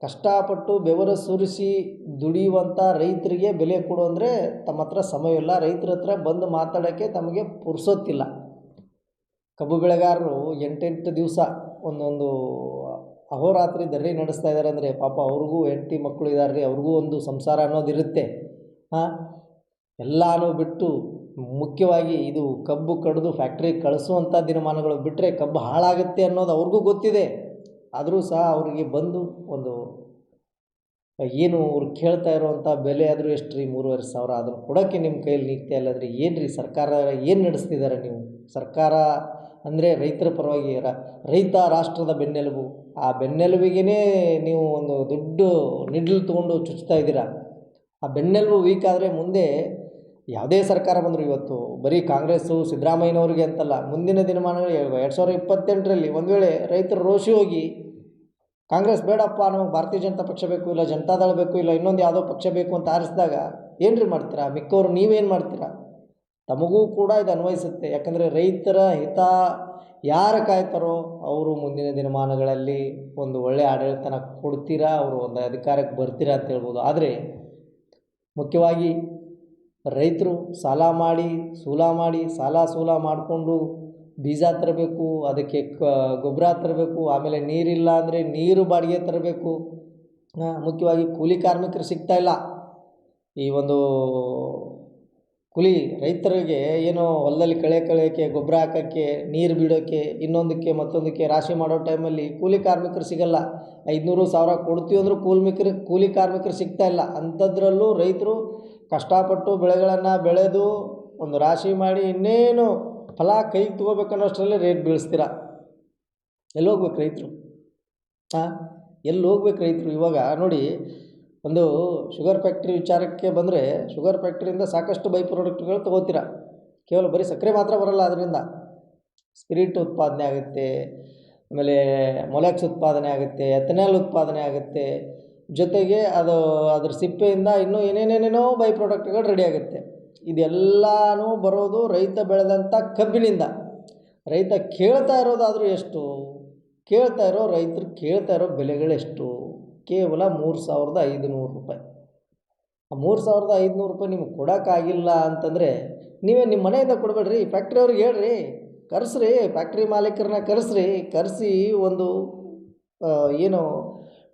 ಕಷ್ಟಪಟ್ಟು ಬೆವರು ಸುರಿಸಿ ದುಡಿಯುವಂಥ ರೈತರಿಗೆ ಬೆಲೆ ಕೊಡು ಅಂದರೆ ತಮ್ಮ ಹತ್ರ ಇಲ್ಲ. ರೈತರ ಹತ್ರ ಬಂದು ಮಾತಾಡೋಕ್ಕೆ ತಮಗೆ ಪುರ್ಸೊತ್ತಿಲ್ಲ. ಕಬ್ಬು ಬೆಳೆಗಾರರು ಎಂಟೆಂಟು ದಿವಸ ಒಂದೊಂದು ಅಹೋರಾತ್ರಿ ದರ್ರಿ ನಡೆಸ್ತಾ ಇದ್ದಾರೆ ಅಂದರೆ ಪಾಪ ಅವ್ರಿಗೂ ಹೆಂಡತಿ ಮಕ್ಕಳು ಇದ್ದಾರೆ ರೀ ಅವ್ರಿಗೂ ಒಂದು ಸಂಸಾರ ಅನ್ನೋದಿರುತ್ತೆ ಹಾಂ? ಎಲ್ಲನೂ ಬಿಟ್ಟು ಮುಖ್ಯವಾಗಿ ಇದು ಕಬ್ಬು ಕಡಿದು ಫ್ಯಾಕ್ಟ್ರಿಗೆ ಕಳಿಸುವಂಥ ದಿನಮಾನಗಳು ಬಿಟ್ಟರೆ ಕಬ್ಬು ಹಾಳಾಗುತ್ತೆ ಅನ್ನೋದು ಅವ್ರಿಗೂ ಗೊತ್ತಿದೆ. ಆದರೂ ಸಹ ಅವರಿಗೆ ಬಂದು ಒಂದು ಏನು ಅವ್ರು ಕೇಳ್ತಾ ಇರೋವಂಥ ಬೆಲೆ ಆದರೂ ಎಷ್ಟು ರೀ ಮೂರುವರೆ ಸಾವಿರ ಆದರೂ ಕೊಡೋಕ್ಕೆ ನಿಮ್ಮ ಕೈಯಲ್ಲಿ ನಿಗ್ತಾ ಇಲ್ಲದ್ರೆ ಏನು ರೀ ಸರ್ಕಾರ ಏನು ನಡೆಸ್ತಿದ್ದಾರೆ ನೀವು? ಸರ್ಕಾರ ಅಂದರೆ ರೈತರ ಪರವಾಗಿ ರ- ರೈತ ರಾಷ್ಟ್ರದ ಬೆನ್ನೆಲುಬು. ಆ ಬೆನ್ನೆಲುಬಿಗೇ ನೀವು ಒಂದು ದೊಡ್ಡ ನಿಡ್ಲು ತೊಗೊಂಡು ಚುಚ್ತಾ ಇದ್ದೀರಾ? ಆ ಬೆನ್ನೆಲುಬು ವೀಕ್ ಆದರೆ ಮುಂದೆ ಯಾವುದೇ ಸರ್ಕಾರ ಬಂದರೂ ಇವತ್ತು, ಬರೀ ಕಾಂಗ್ರೆಸ್ಸು ಸಿದ್ದರಾಮಯ್ಯನವ್ರಿಗೆ ಅಂತಲ್ಲ, ಮುಂದಿನ ದಿನಮಾನಗಳು ಎರಡು ಸಾವಿರದ ಇಪ್ಪತ್ತೆಂಟರಲ್ಲಿ ಒಂದು ವೇಳೆ ರೈತರು ರೋಷಿ ಹೋಗಿ, ಕಾಂಗ್ರೆಸ್ ಬೇಡಪ್ಪ ನಮಗೆ ಭಾರತೀಯ ಜನತಾ ಪಕ್ಷ ಬೇಕು ಇಲ್ಲ, ಜನತಾದಳ ಬೇಕು ಇಲ್ಲ, ಇನ್ನೊಂದು ಯಾವುದೋ ಪಕ್ಷ ಬೇಕು ಅಂತ ಆರಿಸಿದಾಗ ಏನು ರೀ ಮಾಡ್ತೀರಾ? ಮಿಕ್ಕವರು ನೀವೇನು ಮಾಡ್ತೀರಾ? ತಮಗೂ ಕೂಡ ಇದು ಅನ್ವಯಿಸುತ್ತೆ. ಯಾಕಂದರೆ ರೈತರ ಹಿತ ಯಾರು ಕಾಯ್ತಾರೋ ಅವರು ಮುಂದಿನ ದಿನಮಾನಗಳಲ್ಲಿ ಒಂದು ಒಳ್ಳೆಯ ಆಡಳಿತನ ಕೊಡ್ತೀರಾ, ಅವರು ಒಂದು ಅಧಿಕಾರಕ್ಕೆ ಬರ್ತೀರಾ ಅಂತ ಹೇಳ್ಬೋದು. ಆದರೆ ಮುಖ್ಯವಾಗಿ ರೈತರು ಸಾಲ ಮಾಡಿ, ಸೂಲ ಮಾಡಿ, ಸಾಲ ಸೂಲ ಮಾಡಿಕೊಂಡು ಬೀಜ ತರಬೇಕು, ಅದಕ್ಕೆ ಕ, ಗೊಬ್ಬರ ತರಬೇಕು, ಆಮೇಲೆ ನೀರಿಲ್ಲ ಅಂದರೆ ನೀರು ಬಾಡಿಗೆ ತರಬೇಕು. ಮುಖ್ಯವಾಗಿ ಕೂಲಿ ಕಾರ್ಮಿಕರು ಸಿಗ್ತಾ ಇಲ್ಲ. ಈ ಒಂದು ಕೂಲಿ ರೈತರಿಗೆ ಏನೋ ಹೊಲದಲ್ಲಿ ಕಳೆ ಕಳೆಯೋಕ್ಕೆ, ಗೊಬ್ಬರ ಹಾಕೋಕ್ಕೆ, ನೀರು ಬಿಡೋಕ್ಕೆ, ಇನ್ನೊಂದಕ್ಕೆ ಮತ್ತೊಂದಕ್ಕೆ ರಾಶಿ ಮಾಡೋ ಟೈಮಲ್ಲಿ ಕೂಲಿ ಕಾರ್ಮಿಕರು ಸಿಗಲ್ಲ. ಐದುನೂರು ಸಾವಿರ ಕೊಡ್ತೀವಿ ಅಂದರೂ ಕೂಲ್ಮಿಕರು ಕೂಲಿ ಕಾರ್ಮಿಕರು ಸಿಗ್ತಾ ಇಲ್ಲ. ಅಂಥದ್ರಲ್ಲೂ ರೈತರು ಕಷ್ಟಪಟ್ಟು ಬೆಳೆಗಳನ್ನು ಬೆಳೆದು ಒಂದು ರಾಶಿ ಮಾಡಿ ಇನ್ನೇನು ಫಲ ಕೈಗೆ ತೊಗೋಬೇಕನ್ನೋಷ್ಟರಲ್ಲಿ ರೇಟ್ ಬೀಳಿಸ್ತೀರ? ಎಲ್ಲಿ ಹೋಗ್ಬೇಕು ರೈತರು? ಹಾಂ ಎಲ್ಲಿ ಹೋಗ್ಬೇಕು ರೈತರು ಇವಾಗ? ನೋಡಿ ಒಂದು ಶುಗರ್ ಫ್ಯಾಕ್ಟ್ರಿ ವಿಚಾರಕ್ಕೆ ಬಂದರೆ ಶುಗರ್ ಫ್ಯಾಕ್ಟ್ರಿಯಿಂದ ಸಾಕಷ್ಟು ಬೈ ಪ್ರಾಡಕ್ಟ್ಗಳು ತೊಗೋತೀರ. ಕೇವಲ ಬರೀ ಸಕ್ಕರೆ ಮಾತ್ರ ಬರಲ್ಲ ಅದರಿಂದ. ಸ್ಪಿರಿಟ್ ಉತ್ಪಾದನೆ ಆಗುತ್ತೆ, ಆಮೇಲೆ ಮೊಲ್ಯಾಕ್ಸ್ ಉತ್ಪಾದನೆ ಆಗುತ್ತೆ, ಎಥನಾಲ್ ಉತ್ಪಾದನೆ ಆಗುತ್ತೆ. ಜೊತೆಗೆ ಅದು ಅದ್ರ ಸಿಪ್ಪೆಯಿಂದ ಇನ್ನೂ ಏನೇನೇನೇನೋ ಬೈ ಪ್ರಾಡಕ್ಟ್ಗಳು ರೆಡಿ ಆಗುತ್ತೆ. ಇದೆಲ್ಲನೂ ಬರೋದು ರೈತ ಬೆಳೆದಂಥ ಕಬ್ಬಿನಿಂದ. ರೈತ ಕೇಳ್ತಾ ಇರೋದಾದರೂ ಎಷ್ಟು? ಕೇಳ್ತಾ ಇರೋ ರೈತರು ಕೇಳ್ತಾ ಇರೋ ಬೆಲೆಗಳೆಷ್ಟು ಕೇವಲ ಮೂರು ಸಾವಿರದ ಐದುನೂರು ರೂಪಾಯಿ. ಆ ಮೂರು ಸಾವಿರದ ಐದುನೂರು ರೂಪಾಯಿ ನಿಮ್ಗೆ ಕೊಡೋಕ್ಕಾಗಿಲ್ಲ ಅಂತಂದರೆ ನೀವೇ ನಿಮ್ಮ ಮನೆಯಿಂದ ಕೊಡಬೇಡ್ರಿ ಫ್ಯಾಕ್ಟ್ರಿ ಅವ್ರಿಗೆ ಹೇಳ್ರಿ, ಕರೆಸ್ರಿ ಫ್ಯಾಕ್ಟ್ರಿ ಮಾಲೀಕರನ್ನ ಕರೆಸ್ರಿ, ಕರೆಸಿ ಒಂದು ಏನು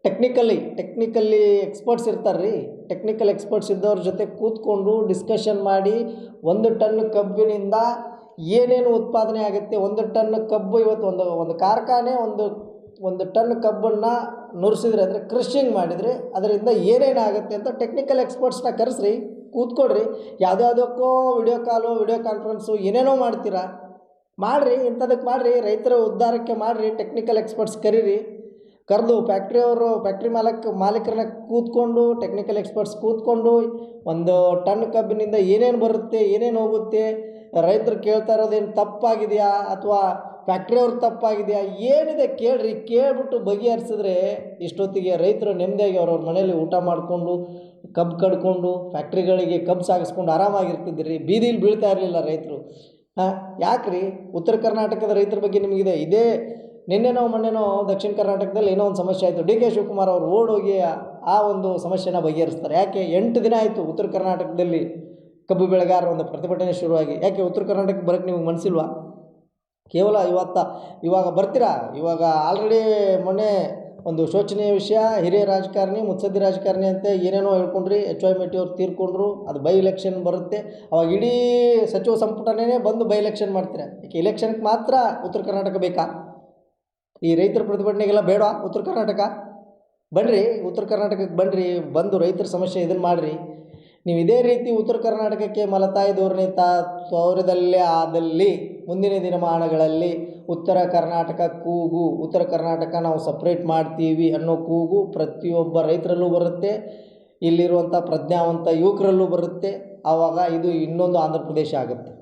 ಟೆಕ್ನಿಕಲಿ ಟೆಕ್ನಿಕಲಿ ಎಕ್ಸ್ಪರ್ಟ್ಸ್ ಇರ್ತಾರೆ ರೀ ಟೆಕ್ನಿಕಲ್ ಎಕ್ಸ್ಪರ್ಟ್ಸ್ ಇದ್ದವ್ರ ಜೊತೆ ಕೂತ್ಕೊಂಡು ಡಿಸ್ಕಷನ್ ಮಾಡಿ ಒಂದು ಟನ್ ಕಬ್ಬಿನಿಂದ ಏನೇನು ಉತ್ಪಾದನೆ ಆಗುತ್ತೆ, ಒಂದು ಟನ್ ಕಬ್ಬು ಇವತ್ತು ಒಂದು ಒಂದು ಕಾರ್ಖಾನೆ ಒಂದು ಒಂದು ಟನ್ ಕಬ್ಬನ್ನು ನುರಿಸಿದ್ರೆ ಅಂದರೆ ಕ್ರಷಿಂಗ್ ಮಾಡಿದರೆ ಅದರಿಂದ ಏನೇನಾಗುತ್ತೆ ಅಂತ ಟೆಕ್ನಿಕಲ್ ಎಕ್ಸ್ಪರ್ಟ್ಸ್ನ ಕರೆಸ್ರಿ, ಕೂತ್ಕೊಡ್ರಿ. ಯಾವುದ್ಯಾವುದಕ್ಕೋ ವಿಡಿಯೋ ಕಾಲು ವಿಡಿಯೋ ಕಾನ್ಫರೆನ್ಸು ಏನೇನೋ ಮಾಡ್ತೀರಾ. ಮಾಡಿರಿ ಇಂಥದಕ್ಕೆ ಮಾಡಿರಿ, ರೈತರ ಉದ್ಧಾರಕ್ಕೆ ಮಾಡಿರಿ ಟೆಕ್ನಿಕಲ್ ಎಕ್ಸ್ಪರ್ಟ್ಸ್ ಕರೀರಿ. ಕರೆದು ಫ್ಯಾಕ್ಟ್ರಿಯವರು ಫ್ಯಾಕ್ಟ್ರಿ ಮಾಲಕ್, ಮಾಲೀಕರನ್ನ ಕೂತ್ಕೊಂಡು ಟೆಕ್ನಿಕಲ್ ಎಕ್ಸ್ಪರ್ಟ್ಸ್ ಕೂತ್ಕೊಂಡು, ಒಂದು ಟನ್ ಕಬ್ಬಿನಿಂದ ಏನೇನು ಬರುತ್ತೆ, ಏನೇನು ಹೋಗುತ್ತೆ, ರೈತರು ಕೇಳ್ತಾ ಇರೋದೇನು ತಪ್ಪಾಗಿದೆಯಾ ಅಥವಾ ಫ್ಯಾಕ್ಟ್ರಿಯವ್ರ ತಪ್ಪಾಗಿದೆಯಾ? ಏನಿದೆ ಕೇಳ್ರಿ, ಕೇಳ್ಬಿಟ್ಟು ಬಗೆಹರಿಸಿದ್ರೆ ಇಷ್ಟೊತ್ತಿಗೆ ರೈತರು ನೆಮ್ಮದಿಯಾಗಿ ಅವ್ರವ್ರ ಮನೇಲಿ ಊಟ ಮಾಡಿಕೊಂಡು, ಕಬ್ಬು ಕಡ್ಕೊಂಡು ಫ್ಯಾಕ್ಟ್ರಿಗಳಿಗೆ ಕಬ್ಬು ಸಾಗಿಸ್ಕೊಂಡು ಆರಾಮಾಗಿರ್ತಿದ್ದೀರಿ. ಬೀದಿಲಿ ಬೀಳ್ತಾ ಇರಲಿಲ್ಲ ರೈತರು. ಹಾಂ, ಯಾಕ್ರಿ? ಉತ್ತರ ಕರ್ನಾಟಕದ ರೈತರ ಬಗ್ಗೆ ನಿಮಗಿದೆ. ಇದೇ ನಿನ್ನೆನೋ, ಮೊನ್ನೆನೋ ದಕ್ಷಿಣ ಕರ್ನಾಟಕದಲ್ಲಿ ಏನೋ ಒಂದು ಸಮಸ್ಯೆ ಆಯಿತು. ಡಿ ಕೆ ಶಿವಕುಮಾರ್ ಅವರು ಓಡೋಗಿ ಆ ಒಂದು ಸಮಸ್ಯೆನ ಬಗೆಹರಿಸ್ತಾರೆ. ಯಾಕೆ? ಎಂಟು ದಿನ ಆಯಿತು ಉತ್ತರ ಕರ್ನಾಟಕದಲ್ಲಿ ಕಬ್ಬು ಬೆಳೆಗಾರರ ಒಂದು ಪ್ರತಿಭಟನೆ ಶುರುವಾಗಿ. ಯಾಕೆ? ಉತ್ತರ ಕರ್ನಾಟಕಕ್ಕೆ ಬರೋಕ್ಕೆ ನಿಮಗೆ ಮನಸ್ಸಿಲ್ವಾ ಕೇವಲ ಇವತ್ತ, ಇವಾಗ ಬರ್ತೀರಾ? ಇವಾಗ ಆಲ್ರೆಡಿ ಮೊನ್ನೆ ಒಂದು ಶೋಚನೀಯ ವಿಷಯ, ಹಿರಿಯ ರಾಜಕಾರಣಿ, ಮುತ್ಸದ್ದಿ ರಾಜಕಾರಣಿ ಅಂತ ಏನೇನೋ ಹೇಳ್ಕೊಂಡ್ರಿ ಎಚ್ ವೈ ಮೇಟಿ ಅವ್ರು ತೀರ್ಕೊಂಡ್ರು, ಅದು ಬೈ ಎಲೆಕ್ಷನ್ ಬರುತ್ತೆ. ಅವಾಗ ಇಡೀ ಸಚಿವ ಸಂಪುಟನೇ ಬಂದು ಬೈ ಎಲೆಕ್ಷನ್ ಮಾಡ್ತೀರಾ. ಯಾಕೆ ಎಲೆಕ್ಷನ್ಗೆ ಮಾತ್ರ ಉತ್ತರ ಕರ್ನಾಟಕ ಬೇಕಾ? ಈ ರೈತರ ಪ್ರತಿಭಟನೆಗೆಲ್ಲ ಬೇಡ ಉತ್ತರ ಕರ್ನಾಟಕ? ಬನ್ನಿರಿ ಉತ್ತರ ಕರ್ನಾಟಕಕ್ಕೆ ಬನ್ನಿರಿ ಬಂದು ರೈತರ ಸಮಸ್ಯೆ ಇದನ್ನು ಮಾಡಿರಿ. ನೀವು ಇದೇ ರೀತಿ ಉತ್ತರ ಕರ್ನಾಟಕಕ್ಕೆ ಮಲತಾಯಿ ಧೋರಣೆ ತಾ ಆದಲ್ಲಿ ಮುಂದಿನ ದಿನಮಾನಗಳಲ್ಲಿ ಉತ್ತರ ಕರ್ನಾಟಕ ಕೂಗು. ಉತ್ತರ ಕರ್ನಾಟಕ ನಾವು ಸಪ್ರೇಟ್ ಮಾಡ್ತೀವಿ ಅನ್ನೋ ಕೂಗು ಪ್ರತಿಯೊಬ್ಬ ರೈತರಲ್ಲೂ ಬರುತ್ತೆ, ಇಲ್ಲಿರುವಂಥ ಪ್ರಜ್ಞಾವಂತ ಯುವಕರಲ್ಲೂ ಬರುತ್ತೆ. ಆವಾಗ ಇದು ಇನ್ನೊಂದು ಆಂಧ್ರ ಪ್ರದೇಶ ಆಗುತ್ತೆ.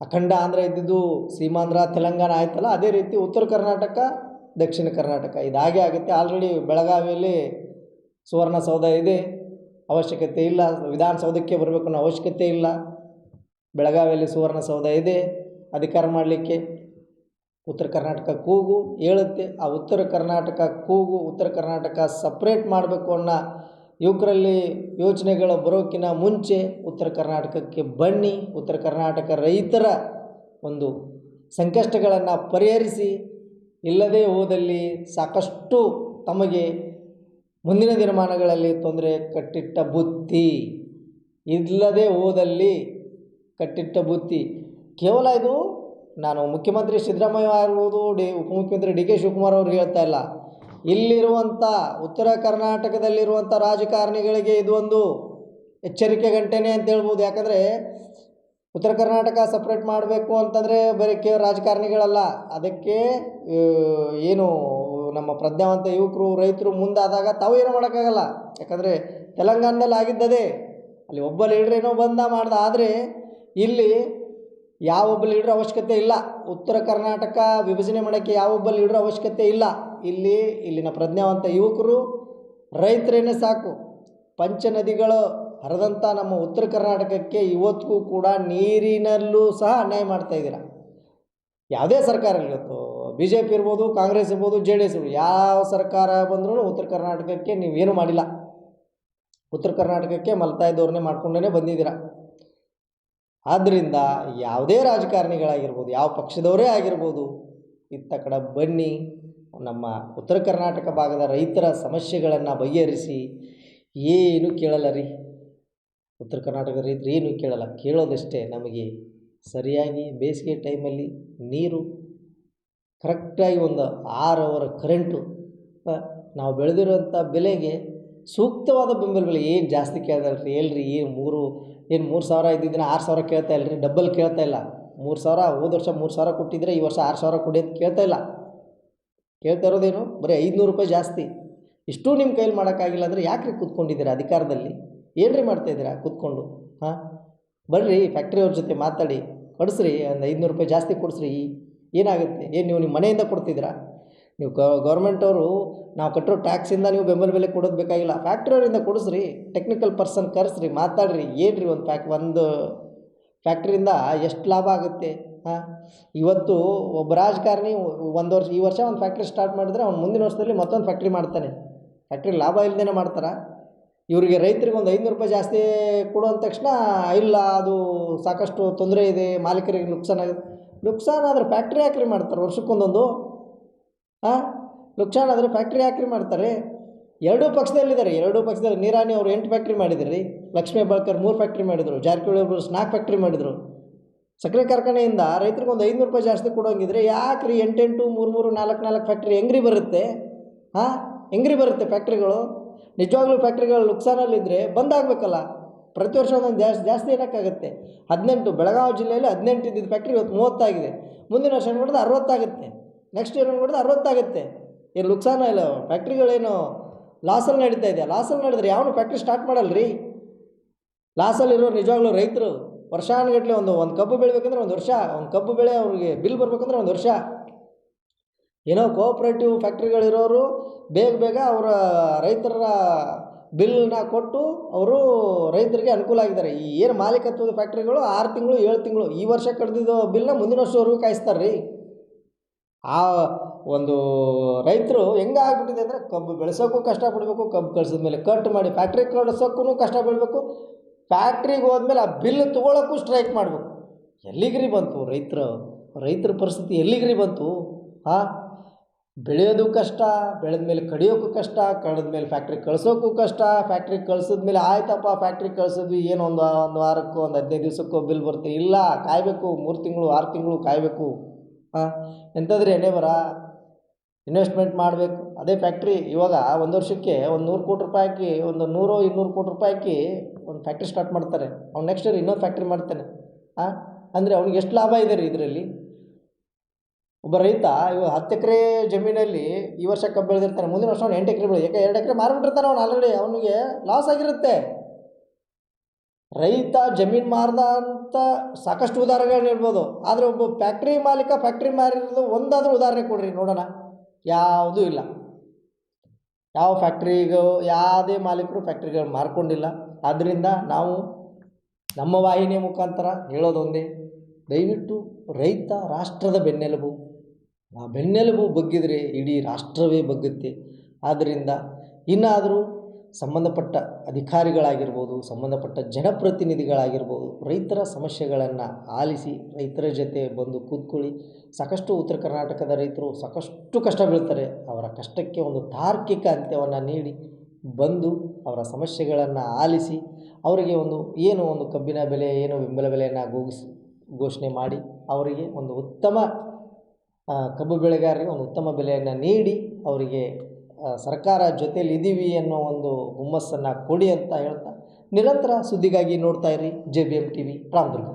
ಅಖಂಡ ಆಂಧ್ರ ಇದ್ದಿದ್ದು ಸೀಮಾಂಧ್ರ, ತೆಲಂಗಾಣ ಆಯ್ತಲ್ಲ, ಅದೇ ರೀತಿ ಉತ್ತರ ಕರ್ನಾಟಕ, ದಕ್ಷಿಣ ಕರ್ನಾಟಕ. ಇದಾಗೆ ಆಗುತ್ತೆ. ಆಲ್ರೆಡಿ ಬೆಳಗಾವಿಯಲ್ಲಿ ಸುವರ್ಣಸೌಧ ಇದೆ. ಅವಶ್ಯಕತೆ ಇಲ್ಲ. ವಿಧಾನಸೌಧಕ್ಕೆ ಬರಬೇಕು ಅನ್ನೋ ಅವಶ್ಯಕತೆ ಇಲ್ಲ. ಬೆಳಗಾವಿಯಲ್ಲಿ ಸುವರ್ಣಸೌಧ ಇದೆ, ಅಧಿಕಾರ ಮಾಡಲಿಕ್ಕೆ ಉತ್ತರ ಕರ್ನಾಟಕ ಕೂಗು, ಹೇಳುತ್ತೆ, ಆ ಉತ್ತರ ಕರ್ನಾಟಕ ಕೂಗು, ಉತ್ತರ ಕರ್ನಾಟಕ ಸಪ್ರೇಟ್ ಮಾಡಬೇಕು ಅನ್ನೋ ಯುವಕರಲ್ಲಿ ಯೋಚನೆಗಳು ಬರೋಕ್ಕಿಂತ ಮುಂಚೆ ಉತ್ತರ ಕರ್ನಾಟಕಕ್ಕೆ ಬನ್ನಿ, ಉತ್ತರ ಕರ್ನಾಟಕ ರೈತರ ಒಂದು ಸಂಕಷ್ಟಗಳನ್ನು ಪರಿಹರಿಸಿ, ಇಲ್ಲದೇ ಹೋದಲ್ಲಿ ಸಾಕಷ್ಟು ತಮಗೆ ಮುಂದಿನ ದಿನಮಾನಗಳಲ್ಲಿ ತೊಂದರೆ ಕಟ್ಟಿಟ್ಟ ಬುತ್ತಿ. ಇಲ್ಲದೆ ಹೋದಲ್ಲಿ ಕಟ್ಟಿಟ್ಟ ಬುತ್ತಿ. ಕೇವಲ ಇದು, ನಾನು ಮುಖ್ಯಮಂತ್ರಿ ಸಿದ್ದರಾಮಯ್ಯ ಆಗಿರ್ಬೋದು, ಡಿ, ಉಪಮುಖ್ಯಮಂತ್ರಿ ಡಿ ಕೆ ಶಿವಕುಮಾರ್ ಅವ್ರು ಹೇಳ್ತಾ ಇಲ್ಲ. ಇಲ್ಲಿರುವಂಥ ಉತ್ತರ ಕರ್ನಾಟಕದಲ್ಲಿರುವಂಥ ರಾಜಕಾರಣಿಗಳಿಗೆ ಇದು ಒಂದು ಎಚ್ಚರಿಕೆ ಗಂಟೆನೇ ಅಂತ ಹೇಳ್ಬೋದು. ಯಾಕಂದರೆ ಉತ್ತರ ಕರ್ನಾಟಕ ಸಪ್ರೇಟ್ ಮಾಡಬೇಕು ಅಂತಂದರೆ ಬರೀ ಕೇವಲ ರಾಜಕಾರಣಿಗಳಲ್ಲ. ಅದಕ್ಕೆ ಏನು ನಮ್ಮ ಪ್ರಜ್ಞಾವಂತ ಯುವಕರು, ರೈತರು ಮುಂದಾದಾಗ ತಾವು ಏನೂ ಮಾಡೋಕ್ಕಾಗಲ್ಲ. ಯಾಕಂದರೆ ತೆಲಂಗಾಣದಲ್ಲಿ ಆಗಿದ್ದದೇ, ಅಲ್ಲಿ ಒಬ್ಬ ಲೀಡ್ರ್ ಏನೋ ಬಂದ ಮಾಡ್ದ. ಆದರೆ ಇಲ್ಲಿ ಯಾವೊಬ್ಬ ಲೀಡ್ರ್ ಅವಶ್ಯಕತೆ ಇಲ್ಲ. ಉತ್ತರ ಕರ್ನಾಟಕ ವಿಭಜನೆ ಮಾಡೋಕ್ಕೆ ಯಾವೊಬ್ಬ ಲೀಡ್ರ್ ಅವಶ್ಯಕತೆ ಇಲ್ಲ. ಇಲ್ಲಿ, ಇಲ್ಲಿನ ಪ್ರಜ್ಞಾವಂತ ಯುವಕರು, ರೈತರೇನೇ ಸಾಕು. ಪಂಚ ನದಿಗಳು ಹರಿದಂಥ ನಮ್ಮ ಉತ್ತರ ಕರ್ನಾಟಕಕ್ಕೆ ಇವತ್ತಿಗೂ ಕೂಡ ನೀರಿನಲ್ಲೂ ಸಹ ಅನ್ಯಾಯ ಮಾಡ್ತಾ ಇದ್ದೀರಾ? ಯಾವುದೇ ಸರ್ಕಾರ ಇವತ್ತು ಬಿ ಜೆ ಪಿ ಇರ್ಬೋದು, ಕಾಂಗ್ರೆಸ್ ಇರ್ಬೋದು, ಜೆ ಡಿ ಎಸ್ ಇರ್ಬೋದು, ಯಾವ ಸರ್ಕಾರ ಬಂದರೂ ಉತ್ತರ ಕರ್ನಾಟಕಕ್ಕೆ ನೀವೇನು ಮಾಡಿಲ್ಲ. ಉತ್ತರ ಕರ್ನಾಟಕಕ್ಕೆ ಮಲ್ತಾಯಿದ್ದವ್ರನ್ನೇ ಮಾಡ್ಕೊಂಡೇ ಬಂದಿದ್ದೀರಾ? ಆದ್ದರಿಂದ ಯಾವುದೇ ರಾಜಕಾರಣಿಗಳಾಗಿರ್ಬೋದು, ಯಾವ ಪಕ್ಷದವರೇ ಆಗಿರ್ಬೋದು, ಇತ್ತ ಕಡೆ ಬನ್ನಿ, ನಮ್ಮ ಉತ್ತರ ಕರ್ನಾಟಕ ಭಾಗದ ರೈತರ ಸಮಸ್ಯೆಗಳನ್ನು ಬಗೆಹರಿಸಿ, ಏನು ಕೇಳಲ್ಲ ರೀ ಉತ್ತರ ಕರ್ನಾಟಕದ ರೈತರು ಏನು ಕೇಳಲ್ಲ, ಕೇಳೋದಷ್ಟೇ ನಮಗೆ ಸರಿಯಾಗಿ ಬೇಸಿಗೆ ಟೈಮಲ್ಲಿ ನೀರು, ಕರೆಕ್ಟಾಗಿ ಒಂದು ಆರು ಅವರ್ ಕರೆಂಟು ನಾವು ಬೆಳೆದಿರುವಂಥ ಬೆಲೆಗೆ ಸೂಕ್ತವಾದ ಬೆಂಬಲ ಬೆಲೆ ಏನು ಜಾಸ್ತಿ ಕೇಳ್ದಲ್ಲ ರೀ ಏನು ಮೂರು ಏನು ಮೂರು ಸಾವಿರ ಇದ್ದಿದ್ದನ್ನ ಆರು ಸಾವಿರ ಕೇಳ್ತಾ ಇಲ್ಲ ರೀ ಡಬ್ಬಲ್ ಕೇಳ್ತಾ ಇಲ್ಲ. ಮೂರು ಸಾವಿರ, ಹೋದ ವರ್ಷ ಮೂರು ಸಾವಿರ ಕೊಟ್ಟಿದ್ರೆ ಈ ವರ್ಷ ಆರು ಸಾವಿರ ಕೊಡಿ ಅಂತ ಕೇಳ್ತಾ ಇಲ್ಲ. ಕೇಳ್ತಾ ಇರೋದೇನು? ಬರೀ ಐದುನೂರು ರೂಪಾಯಿ ಜಾಸ್ತಿ. ಇಷ್ಟು ನಿಮ್ಮ ಕೈಲಿ ಮಾಡೋಕ್ಕಾಗಿಲ್ಲ ಅಂದರೆ ರೀ ಕೂತ್ಕೊಂಡಿದ್ದೀರಾ ಅಧಿಕಾರದಲ್ಲಿ? ಏನ್ರಿ ಮಾಡ್ತಾಯಿದ್ದೀರಾ ಕೂತ್ಕೊಂಡು? ಹಾಂ? ಬರ್ರಿ ಫ್ಯಾಕ್ಟ್ರಿಯವ್ರ ಜೊತೆ ಮಾತಾಡಿ. ಕೊಡಿಸ್ರಿ ಒಂದು ಐದುನೂರು ರೂಪಾಯಿ ಜಾಸ್ತಿ ಕೊಡಿಸ್ರಿ. ಏನಾಗುತ್ತೆ? ಏನು ನೀವು ನಿಮ್ಮ ಮನೆಯಿಂದ ಕೊಡ್ತಿದ್ದೀರಾ? ನೀವು ಗೌರ್ಮೆಂಟವರು ನಾವು ಕಟ್ಟಿರೋ ಟ್ಯಾಕ್ಸಿಂದ ನೀವು ಬೆಂಬಲ ಬೆಲೆ ಕೊಡೋದು ಬೇಕಾಗಿಲ್ಲ. ಫ್ಯಾಕ್ಟ್ರಿಯವರಿಂದ ಕೊಡಿಸ್ರಿ ಟೆಕ್ನಿಕಲ್ ಪರ್ಸನ್ ಕರೆಸ್ರಿ, ಮಾತಾಡ್ರಿ ಏನ್ರಿ ಒಂದು ಫ್ಯಾಕ್ ಒಂದು ಫ್ಯಾಕ್ಟ್ರಿಯಿಂದ ಎಷ್ಟು ಲಾಭ ಆಗುತ್ತೆ, ಹಾಂ? ಇವತ್ತು ಒಬ್ಬ ರಾಜಕಾರಣಿ ಒಂದು ವರ್ಷ, ಈ ವರ್ಷ ಒಂದು ಫ್ಯಾಕ್ಟ್ರಿ ಸ್ಟಾರ್ಟ್ ಮಾಡಿದ್ರೆ ಅವ್ನು ಮುಂದಿನ ವರ್ಷದಲ್ಲಿ ಮತ್ತೊಂದು ಫ್ಯಾಕ್ಟ್ರಿ ಮಾಡ್ತಾನೆ. ಫ್ಯಾಕ್ಟ್ರಿ ಲಾಭ ಇಲ್ಲದೇ ಮಾಡ್ತಾರೆ. ಇವರಿಗೆ ರೈತರಿಗೆ ಒಂದು ಐನೂರು ರೂಪಾಯಿ ಜಾಸ್ತಿ ಕೊಡು ಅಂದ ತಕ್ಷಣ ಇಲ್ಲ, ಅದು ಸಾಕಷ್ಟು ತೊಂದರೆ ಇದೆ, ಮಾಲೀಕರಿಗೆ ನುಕ್ಸಾನ ಆಗುತ್ತೆ ನುಕ್ಸಾನ ಆದರೆ ಫ್ಯಾಕ್ಟ್ರಿ ಯಾಕ್ರಿ ಮಾಡ್ತಾರೆ ವರ್ಷಕ್ಕೊಂದೊಂದು. ಹಾಂ? ನುಕ್ಸಾನ್ ಆದರೆ ಫ್ಯಾಕ್ಟ್ರಿ ಯಾಕ್ರಿ ಮಾಡ್ತಾರೆ. ಎರಡೂ ಪಕ್ಷದಲ್ಲಿದ್ದಾರೆ. ಎರಡೂ ಪಕ್ಷದಲ್ಲಿ ನೀರಾಣಿ ಅವರು ಎಂಟು ಫ್ಯಾಕ್ಟ್ರಿ ಮಾಡಿದ್ರಿ. ರೀ ಲಕ್ಷ್ಮೀ ಬಾಳ್ಕರ್ ಮೂರು ಫ್ಯಾಕ್ಟ್ರಿ ಮಾಡಿದರು. ಜಾರಕಿಹೊಳಿ ಅವರು ನಾಲ್ಕು ಫ್ಯಾಕ್ಟ್ರಿ ಮಾಡಿದರು. ಸಕ್ಕರೆ ಕಾರ್ಖಾನೆಯಿಂದ ರೈತರಿಗೆ ಒಂದು ಐನೂರು ರೂಪಾಯಿ ಜಾಸ್ತಿ ಕೊಡೋಂಗಿದ್ರೆ ಯಾಕ್ರಿ ಎಂಟೆಂಟು ಮೂರು ಮೂರು ನಾಲ್ಕು ನಾಲ್ಕು ಫ್ಯಾಕ್ಟ್ರಿ ಹೆಂಗ್ರಿ ಬರುತ್ತೆ? ಹಾಂ? ಹೆಂಗ್ರಿ ಬರುತ್ತೆ ಫ್ಯಾಕ್ಟ್ರಿಗಳು ನಿಜವಾಗ್ಲೂ ಫ್ಯಾಕ್ಟ್ರಿಗಳು ನುಕ್ಸಾನಲ್ಲಿದ್ದರೆ ಬಂದಾಗಬೇಕಲ್ಲ. ಪ್ರತಿ ವರ್ಷ ಒಂದೊಂದು ಜಾಸ್ತಿ ಜಾಸ್ತಿ ಏನಕ್ಕಾಗುತ್ತೆ? ಹದಿನೆಂಟು. ಬೆಳಗಾವಿ ಜಿಲ್ಲೆಯಲ್ಲಿ ಹದಿನೆಂಟು ಇದ್ದಿದ್ದ ಫ್ಯಾಕ್ಟ್ರಿ ಇವತ್ತು ಮೂವತ್ತಾಗಿದೆ. ಮುಂದಿನ ವರ್ಷ ನೋಡಿದ್ರೆ ಅರವತ್ತಾಗುತ್ತೆ. ನೆಕ್ಸ್ಟ್ ಇಯರ್ ನೋಡಿದ್ರೆ ಅರವತ್ತಾಗುತ್ತೆ. ಏನು ನುಕ್ಸಾನ ಇಲ್ಲ ಫ್ಯಾಕ್ಟ್ರಿಗಳೇನು ಲಾಸಲ್ಲಿ ನಡೀತಾ ಇದೆಯಾ ಲಾಸಲ್ಲಿ ನಡೆದ್ರೆ ಯಾವನು ಫ್ಯಾಕ್ಟ್ರಿ ಸ್ಟಾರ್ಟ್ ಮಾಡಲ್ಲ ರೀ ಲಾಸಲ್ಲಿರೋ ನಿಜವಾಗ್ಲೂ ರೈತರು. ವರ್ಷಾನುಗಟ್ಟಲೆ ಒಂದು ಒಂದು ಕಬ್ಬು ಬೆಳಿಬೇಕಂದ್ರೆ ಒಂದು ವರ್ಷ. ಒಂದು ಕಬ್ಬು ಬೆಳೆ ಅವ್ರಿಗೆ ಬಿಲ್ ಬರ್ಬೇಕಂದ್ರೆ ಒಂದು ವರ್ಷ. ಏನೋ ಕೋಆಪ್ರೇಟಿವ್ ಫ್ಯಾಕ್ಟ್ರಿಗಳಿರೋರು ಬೇಗ ಬೇಗ ಅವರ ರೈತರ ಬಿಲ್ನ ಕೊಟ್ಟು ಅವರು ರೈತರಿಗೆ ಅನುಕೂಲ ಆಗಿದ್ದಾರೆ. ಈ ಏನು ಮಾಲೀಕತ್ವದ ಫ್ಯಾಕ್ಟ್ರಿಗಳು ಆರು ತಿಂಗಳು, ಏಳು ತಿಂಗಳು ಈ ವರ್ಷ ಕಡ್ದಿದ್ದು ಬಿಲ್ನ ಮುಂದಿನ ವರ್ಷವರೆಗೂ ಕಾಯಿಸ್ತಾರೆ ರೀ ಆ ಒಂದು ರೈತರು ಹೆಂಗೆ ಆಗ್ಬಿಟ್ಟಿದೆ ಅಂದರೆ ಕಬ್ಬು ಬೆಳೆಸೋಕ್ಕೂ ಕಷ್ಟಪಡಬೇಕು, ಕಬ್ಬು ಕಳ್ಸಿದ ಮೇಲೆ ಕಟ್ ಮಾಡಿ ಫ್ಯಾಕ್ಟ್ರಿ ಕಳ್ಸೋಕ್ಕೂ ಕಷ್ಟ ಬೀಳಬೇಕು ಫ್ಯಾಕ್ಟ್ರಿಗೆ ಹೋದ್ಮೇಲೆ ಆ ಬಿಲ್ ತೊಗೊಳಕ್ಕೂ ಸ್ಟ್ರೈಕ್ ಮಾಡಬೇಕು. ಎಲ್ಲಿಗ್ರಿ ಬಂತು ರೈತರ ರೈತರ ಪರಿಸ್ಥಿತಿ ಎಲ್ಲಿಗ್ರಿ ಬಂತು? ಹಾಂ, ಬೆಳೆಯೋದು ಕಷ್ಟ, ಬೆಳೆದ ಮೇಲೆ ಕಡಿಯೋಕ್ಕೂ ಕಷ್ಟ ಕಡಿದ ಮೇಲೆ ಫ್ಯಾಕ್ಟ್ರಿ ಕಳ್ಸೋಕ್ಕೂ ಕಷ್ಟ ಫ್ಯಾಕ್ಟ್ರಿಗೆ ಕಳಿಸಿದ ಮೇಲೆ ಆಯ್ತಪ್ಪ ಫ್ಯಾಕ್ಟ್ರಿ ಕಳ್ಸಿದ್ವಿ, ಏನು ಒಂದು ಒಂದು ವಾರಕ್ಕೋ, ಒಂದು ಹದಿನೈದು ದಿವಸಕ್ಕೋ ಬಿಲ್ ಬರುತ್ತೆ ಇಲ್ಲ, ಕಾಯಬೇಕು, ಮೂರು ತಿಂಗಳು, ಆರು ತಿಂಗಳು ಕಾಯಬೇಕು. ಹಾಂ ಎಂಥದ್ರಿ ಏನೇ ಬರ? ಇನ್ವೆಸ್ಟ್ಮೆಂಟ್ ಮಾಡಬೇಕು. ಅದೇ ಫ್ಯಾಕ್ಟ್ರಿ ಇವಾಗ ಒಂದು ವರ್ಷಕ್ಕೆ ಒಂದು ನೂರು ಕೋಟಿ ರೂಪಾಯಿ ಹಾಕಿ, ಒಂದು ನೂರು ಇನ್ನೂರು ಕೋಟಿ ರೂಪಾಯಿ ಹಾಕಿ ಒಂದು ಫ್ಯಾಕ್ಟ್ರಿ ಸ್ಟಾರ್ಟ್ ಮಾಡ್ತಾರೆ. ಅವ್ನು ನೆಕ್ಸ್ಟ್ ಇಯರ್ ಇನ್ನೊಂದು ಫ್ಯಾಕ್ಟ್ರಿ ಮಾಡ್ತಾನೆ. ಹಾಂ ಅಂದರೆ ಅವ್ನಿಗೆ ಎಷ್ಟು ಲಾಭ ಇದೆ ರೀ ಇದರಲ್ಲಿ? ಒಬ್ಬ ರೈತ ಇವಾಗ ಹತ್ತು ಎಕರೆ ಜಮೀನಲ್ಲಿ ಈ ವರ್ಷ ಕಬ್ಬು ಬೆಳೆದಿರ್ತಾನೆ. ಮುಂದಿನ ವರ್ಷ ಅವ್ನು ಎಂಟು ಎಕರೆ ಬೆಳೆ ಯಾಕೆ ಎರಡು ಎಕರೆ ಮಾರಿಬಿಟ್ಟಿರ್ತಾನೆ ಅವ್ನು ಆಲ್ರೆಡಿ ಅವನಿಗೆ ಲಾಸ್ ಆಗಿರುತ್ತೆ. ರೈತ ಜಮೀನು ಮಾರ್ದ ಅಂತ ಸಾಕಷ್ಟು ಉದಾಹರಣೆಗಳು ಹೇಳ್ಬೋದು. ಆದರೆ ಒಬ್ಬ ಫ್ಯಾಕ್ಟ್ರಿ ಮಾಲೀಕ ಫ್ಯಾಕ್ಟ್ರಿ ಮಾರಿರೋದು ಒಂದಾದರೂ ಉದಾಹರಣೆ ಕೊಡ್ರಿ ನೋಡೋಣ. ಯಾವುದೂ ಇಲ್ಲ. ಯಾವ ಫ್ಯಾಕ್ಟ್ರಿಗೂ ಯಾವುದೇ ಮಾಲೀಕರು ಫ್ಯಾಕ್ಟ್ರಿಗಳು ಮಾರ್ಕೊಂಡಿಲ್ಲ. ಆದ್ದರಿಂದ ನಾವು ನಮ್ಮ ವಾಹಿನಿಯ ಮುಖಾಂತರ ಹೇಳೋದೊಂದೇ, ದಯವಿಟ್ಟು ರೈತ ರಾಷ್ಟ್ರದ ಬೆನ್ನೆಲುಬು. ಆ ಬೆನ್ನೆಲುಬು ಬಗ್ಗಿದರೆ ಇಡೀ ರಾಷ್ಟ್ರವೇ ಬಗ್ಗುತ್ತೆ. ಆದ್ದರಿಂದ ಇನ್ನಾದರೂ ಸಂಬಂಧಪಟ್ಟ ಅಧಿಕಾರಿಗಳಾಗಿರ್ಬೋದು, ಸಂಬಂಧಪಟ್ಟ ಜನಪ್ರತಿನಿಧಿಗಳಾಗಿರ್ಬೋದು, ರೈತರ ಸಮಸ್ಯೆಗಳನ್ನು ಆಲಿಸಿ ರೈತರ ಜೊತೆ ಬಂದು ಕೂತ್ಕೊಳ್ಳಿ. ಸಾಕಷ್ಟು ಉತ್ತರ ಕರ್ನಾಟಕದ ರೈತರು ಸಾಕಷ್ಟು ಕಷ್ಟ ಬೀಳ್ತಾರೆ. ಅವರ ಕಷ್ಟಕ್ಕೆ ಒಂದು ತಾರ್ಕಿಕ ಅಂತ್ಯವನ್ನು ನೀಡಿ ಬಂದು ಅವರ ಸಮಸ್ಯೆಗಳನ್ನು ಆಲಿಸಿ ಅವರಿಗೆ ಒಂದು ಏನು ಒಂದು ಕಬ್ಬಿನ ಬೆಲೆ, ಏನು ಬೆಂಬಲ ಬೆಲೆಯನ್ನು ಘೋಷಿಸಿ ಘೋಷಣೆ ಮಾಡಿ ಅವರಿಗೆ ಒಂದು ಉತ್ತಮ ಕಬ್ಬು ಬೆಳೆಗಾರರಿಗೆ ಒಂದು ಉತ್ತಮ ಬೆಲೆಯನ್ನು ನೀಡಿ ಅವರಿಗೆ ಸರ್ಕಾರ ಜೊತೇಲಿ ಇದ್ದೀವಿ ಅನ್ನೋ ಒಂದು ಹುಮ್ಮಸ್ಸನ್ನು ಕೊಡಿ ಅಂತ ಹೇಳ್ತಾ ನಿರಂತರ ಸುದ್ದಿಗಾಗಿ ನೋಡ್ತಾ ಇರಿ J B M T V Ramdurg